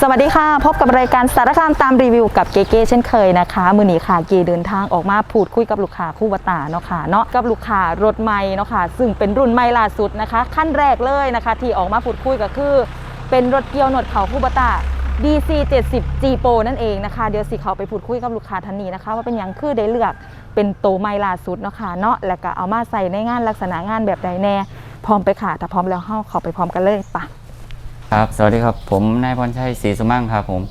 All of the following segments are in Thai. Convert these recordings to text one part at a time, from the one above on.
สวัสดีค่ะ พบกับรายการสารคามตามรีวิวกับเกเก้เช่นเคยนะคะ มือหนีค่ะเกเดินทางออกมาพูดคุยกับลูกค้าคู่วตาเนาะค่ะเนาะกับลูกค้ารถใหม่เนาะค่ะซึ่งเป็นรุ่นใหม่ล่าสุดนะคะ ขั้นแรกเลยนะคะ ที่ออกมาพูดคุยก็คือ เป็นรถเกียวหนวดเขาคู่วตา DC 70 G Pro นั่นเองนะคะ เดี๋ยวสิเขาไปพูดคุยกับลูกค้าท่านนี้นะคะ ว่าเป็นยังคือได้เลือกเป็นโตวใหม่ล่าสุดเนาะค่ะเนาะแล้วก็เอามาใส่ในงานลักษณะงานแบบใดแน่พร้อมไปค่ะถ้าพร้อมแล้วเฮาข้าไปพร้อมกันเลยปะ ครับ สวัสดีครับ ผมนายพรชัยศรีสมั่งครับผม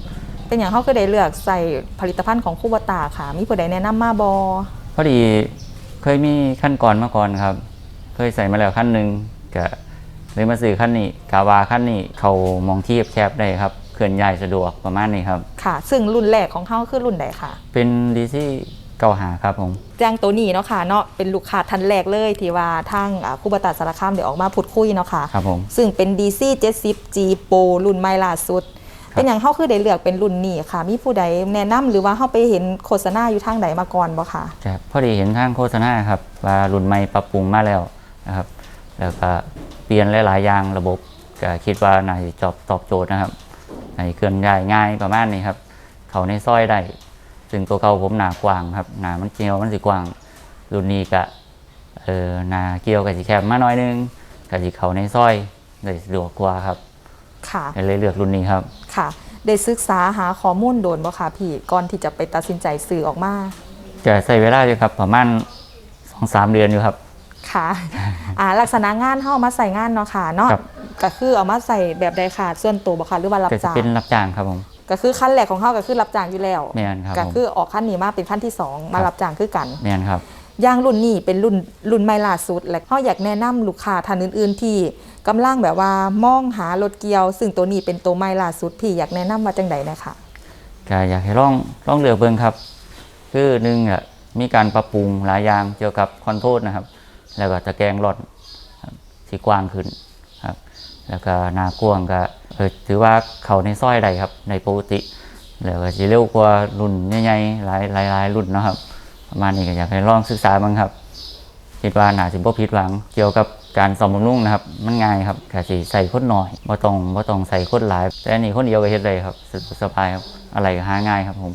เป็นอย่างเขาก็ได้เลือกใส่ผลิตภัณฑ์ของคู่บตาค่ะ มีผู้ใดแนะนำมาบอพอดีเคยมีขั้นก่อนมาก่อนครับ เคยใส่มาแล้วขั้นหนึ่งก็เลยมาซื้อขั้นนี้กาวาขั้นนี้เขามองที่แคบๆได้ครับเคลื่อนย้ายสะดวกประมาณนี้ครับ ค่ะ ซึ่งรุ่นแรกของเขาคือรุ่นใดค่ะ เป็นดีซี่ เก่าหาครับผมแจ้งตัวนี้เนาะค่ะเนาะเป็นลูกค้าทันแรกเลยที่ว่าทางอ่าคู่บตาสารคามเดี๋ยวออกมาพูดคุยเนาะค่ะ ครับผม ซึ่งเป็น DC 70 G Pro รุ่นใหม่ล่าสุดเป็นอย่างเขาคือได้เลือกเป็นรุ่นนี้ค่ะ มีผู้ใดแนะนำหรือว่าเขาไปเห็นโฆษณาอยู่ทางใดมาก่อนบ่ค่ะ ครับพอดีเห็นทางโฆษณาครับว่ารุ่นใหม่ปรับปรุงมาแล้วนะครับ แล้วก็เปลี่ยนหลายๆอย่างระบบก็คิดว่าน่าจะตอบตอบโจทย์นะครับในเคลื่อนย้ายง่ายประมาณนี้ครับ เขาในซอยได้ ซึ่งตัวเก่าผมหนากว้างครับหนามันเกียวมันสิกว้างรุ่นนี้ก็เออหนาเกี่ยวกับสิแคบมาหน้อยนึงกับสิเขาในซอยได้สะดวกกว่าครับค่ะเลยเลือกรุ่นนี้ครับค่ะ ได้ศึกษาหาข้อมูลโดนบ่ค่ะพี่ก่อนที่จะไปตัดสินใจซื้อออกมาจะใช้เวลาอยู่ครับประมาณสองสามเดือนอยู่ครับค่ะอ่าลักษณะงานเฮาเอามาใส่งานเนาะค่ะเนาะครับก็คือเอามาใส่แบบใดค่ะส่วนตัวบ่ค่ะหรือว่ารับก็จะจ้างเป็นรับจ้างครับผม ก็คือขั้นแรกของเฮาก็คือรับจ้างอยู่แล้วแม่นครับก็ผมคือออกขั้นนี้มาเป็นขั้นที่สองมาครับรับจ้างคือกันแม่นครับอย่างรุ่นนี้เป็นรุ่นรุ่นใหม่ล่าสุด และเฮาอยากแนะนำลูกค้าท่านอื่น ๆ ที่กำลังแบบว่ามองหารถเกียว ซึ่งตัวนี้เป็นตัวใหม่ล่าสุดพี่อยากแนะนำว่าจังใดนะคะ ก็อยากให้ลองลองเลือกเบิ่งครับ คือหนึ่งอะมีการปรับปรุงหลายอย่างเกี่ยวกับคอนโทรลนะครับ แล้วก็ตะแกรงรถครับที่กว้างขึ้นครับ แล้วก็นากว้างก็ถือว่าเขาในซอยใดครับ ในปกติ แล้วก็จะเร็วกว่ารุ่นใหญ่ๆหลายหลายหลายรุ่นนะครับประมาณนี้ก็อยากให้ลองศึกษาบ้างครับ คิดว่าน่าสิบ่ผิดหวัง เกี่ยวกับการซ่อมบำรุงนะครับ มันง่ายครับแค่สิใส่คนน้อยบ่ต้องบ่ต้องใส่คนหลาย แต่อันนี้คนเดียวก็เฮ็ดได้ครับสะดวกสบายครับอะไรก็หาง่ายครับผม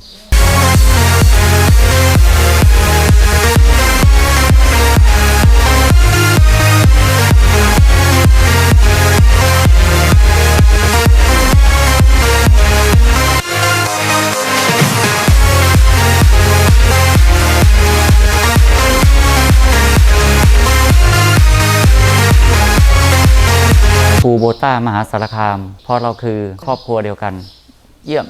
ฟูโบต้ามหาสารคาม เพราะเราคือครอบครัวเดียวกัน เยี่ยม